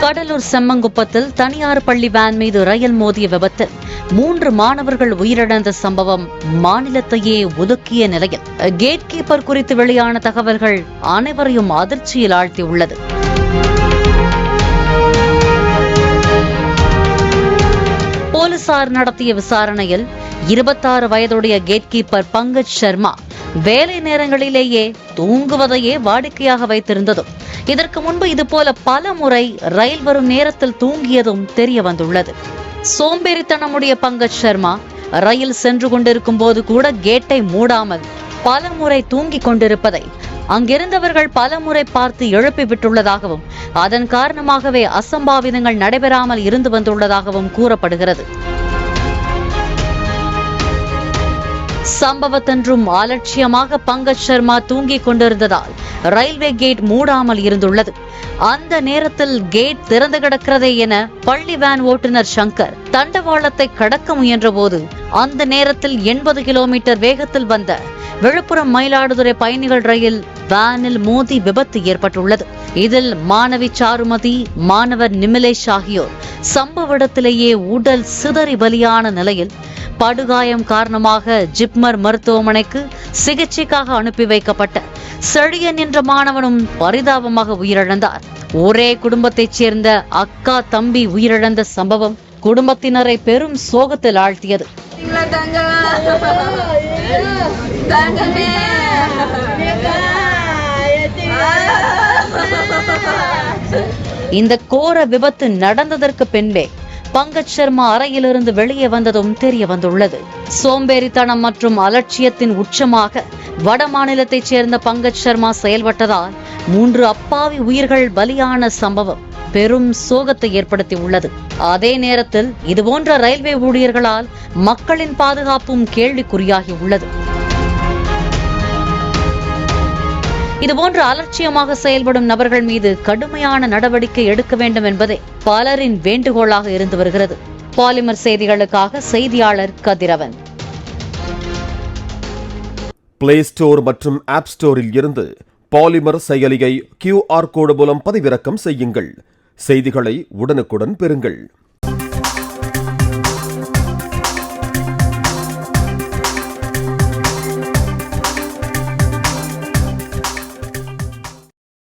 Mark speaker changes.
Speaker 1: கடலூர் செம்மங்குப்பத்தில் தனியார் பள்ளி வேன் மீது ரயில் மோதிய விபத்தில் மூன்று மாணவர்கள் உயிரிழந்த சம்பவம் மாநிலத்தையே ஒதுக்கிய நிலையில். கேட் கீப்பர் குறித்து வெளியான தகவல்கள் அனைவரையும் அதிர்ச்சியில் ஆழ்த்தியுள்ளது. போலீசார் நடத்திய விசாரணையில் இருபத்தாறு வயதுடைய கேட் கீப்பர் பங்கஜ் சர்மா வேலை நேரங்களிலேயே தூங்குவதையே வாடிக்கையாக வைத்திருந்ததும். இதற்கு முன்பு இதுபோல பல முறை ரயில் வரும் நேரத்தில் தூங்கியதும் தெரிய வந்துள்ளது. சோம்பேறித்தனமுடைய பங்கஜ் சர்மா ரயில் சென்று கொண்டிருக்கும் போது கூட கேட்டை மூடாமல் பல முறை தூங்கிக் கொண்டிருப்பதை அங்கிருந்தவர்கள் பல முறை பார்த்து எழுப்பி விட்டுள்ளதாகவும் அதன் காரணமாகவே அசம்பாவிதங்கள் நடைபெறாமல் இருந்து வந்துள்ளதாகவும் கூறப்படுகிறது. சம்பவத்தன்றும் அலட்சியமாக பங்கஜ் சர்மா தூங்கிக் கொண்டிருந்ததால் ரயில்வே கேட் மூடாமல் இருந்துள்ளது. அந்த நேரத்தில் கேட் திறந்து கிடக்கிறதே என பள்ளி வேன் ஓட்டுநர் சங்கர் தண்டவாளத்தை கடக்க முயன்றபோது அந்த நேரத்தில் எண்பது கிலோமீட்டர் வேகத்தில் வந்த விழுப்புரம் மயிலாடுதுறை பயணிகள் ரயில் வேனில் மோதி விபத்து ஏற்பட்டுள்ளது. இதில் மாணவி சாருமதி மாணவர் நிமிலேஷ் ஆகியோர் சம்பவ இடத்திலேயே உடல் சிதறி பலியான நிலையில் படுகாயம் காரணமாக ஜிப்மர் மருத்துவமனைக்கு சிகிச்சைக்காக அனுப்பி வைக்கப்பட்ட செழியன் என்ற மாணவனும் பரிதாபமாக உயிரிழந்தார். ஒரே குடும்பத்தைச் சேர்ந்த அக்கா தம்பி உயிரிழந்த சம்பவம் குடும்பத்தினரை பெரும் சோகத்தில் ஆழ்த்தியது. இந்த கோர விபத்து நடந்ததற்கு பின்பே பங்கஜ் சர்மா அறையிலிருந்து வெளியே வந்ததும் தெரிய வந்துள்ளது சோம்பேறித்தனம் மற்றும் அலட்சியத்தின் உச்சமாக வட மாநிலத்தைச் சேர்ந்த பங்கஜ் சர்மா செயல்பட்டதால் மூன்று அப்பாவி உயிர்கள் பலியான சம்பவம் பெரும் சோகத்தை ஏற்படுத்தி உள்ளது அதே நேரத்தில் இதுபோன்ற ரயில்வே ஊழியர்களால் மக்களின் பாதுகாப்பும் கேள்விக்குறியாகி உள்ளது இதுபோன்று அலட்சியமாக செயல்படும் நபர்கள் மீது கடுமையான நடவடிக்கை எடுக்க வேண்டும் என்பதே பலரின் வேண்டுகோளாக இருந்து வருகிறது. பாலிமர் செய்திகளுக்காக செய்தியாளர் கதிரவன்.
Speaker 2: பிளே ஸ்டோர் மற்றும் ஆப் ஸ்டோரில் இருந்து பாலிமர் செயலியை கியூஆர் கோடு மூலம் பதிவிறக்கம் செய்யுங்கள். செய்திகளை உடனுக்குடன் பெறுங்கள்.